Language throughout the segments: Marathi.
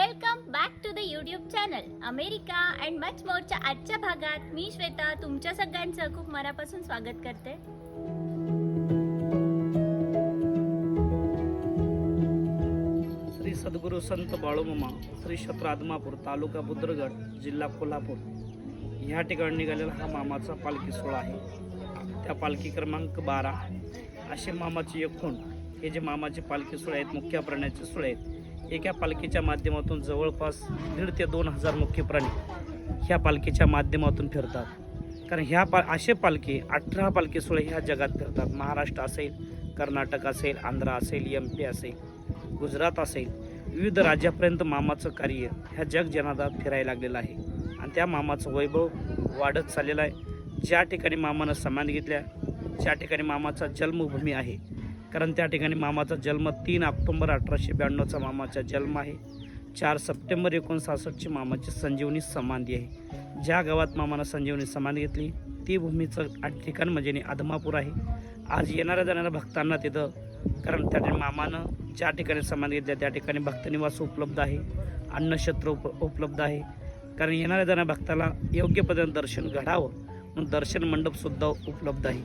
Welcome back to the YouTube channel America and much मोरच्या आजच्या भागात मी श्वेता तुमच्या सगळ्यांचं खूप मनापासून स्वागत करते. श्री सद्गुरू संत बाळूमामा श्री क्षेत्र तालुका बुद्रगड जिल्हा कोल्हापूर. ह्या ठिकाणी निघालेला हा मामाचा पालखी सोहळा आहे. त्या पालखी क्रमांक बारा. असे मामाचे एकूण हे जे मामाचे पालखी सोहळे आहेत मुख्य प्राण्याचे सोहळे आहेत एका पालखीच्या माध्यमातून जवळपास दीड ते दोन हजार मुख्य प्राणी ह्या पालखीच्या माध्यमातून फिरतात. कारण ह्या पा असे पालखी अठरा पालखी सोळे ह्या जगात फिरतात. महाराष्ट्र असेल कर्नाटक असेल आंध्र असेल एम पी असेल गुजरात असेल विविध राज्यापर्यंत मामाचं कार्य ह्या जगजनादात फिरायला लागलेलं आहे. आणि त्या मामाचं वैभव वाढत चाललेलं आहे. ज्या ठिकाणी मामानं समान घेतल्या ज्या ठिकाणी मामाचा जन्मभूमी आहे कारण त्या ठिकाणी मामाचा जन्म तीन ऑक्टोंबर अठराशे ब्याण्णवचा मामाचा जन्म आहे. चार सप्टेंबर एकोणसासष्टची मामाची संजीवनी समाधी आहे. ज्या गावात मामानं संजीवनी समाधी घेतली ती भूमीचं ठिकाण म्हणजे आदमापूर आहे. आज येणाऱ्या जाणाऱ्या भक्तांना तिथं कारण त्या ठिकाणी मामानं ज्या ठिकाणी समाधी घेतल्या त्या ठिकाणी भक्तनिवास उपलब्ध आहे. अन्नक्षेत्र उप उपलब्ध आहे. कारण येणाऱ्या जाणाऱ्या भक्ताला योग्य पद्धतीने दर्शन घडावं म्हणून दर्शन मंडपसुद्धा उपलब्ध आहे.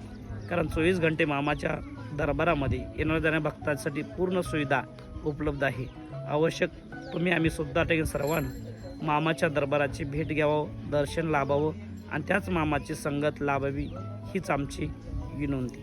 कारण चोवीस घंटे मामाच्या दरबारामध्ये येणाऱ्या जाणाऱ्या भक्तांसाठी पूर्ण सुविधा उपलब्ध आहे. आवश्यक तुम्ही आम्ही सुद्धा ठिकाणी सर्वांना मामाच्या दरबाराची भेट घ्यावं दर्शन लाभावं आणि त्याच मामाची संगत लाभावी हीच आमची विनंती.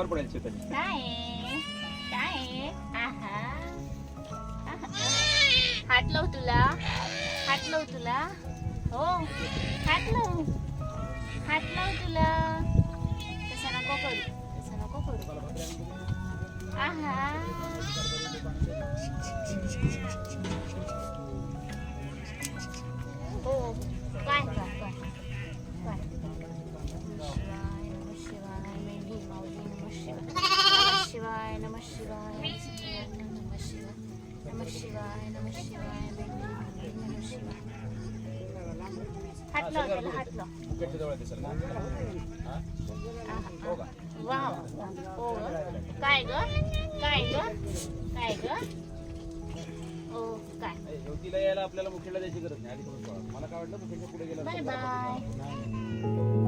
अंगावर पडेल चिकन काय? काय? आहा. आहा. हात लावू तुला. हात लावू तुला. हो. हात लावू हात लावू तुला. तसं नको करू. तसं नको करू. आहा. हो. काय काय? काय? काय? शिवाय नमः शिवाय नमः शिवाय नमः शिवाय नमः शिवाय नमः शिवाय हात लाव त्याला हात लाव. वा हो. काय ग? काय ग? काय ग? युवतीला यायला आपल्याला मुखेडला द्यायची गरज नाही. आधी मला काय वाटलं मुखेडच्या पुढे गेलं बाय बाय.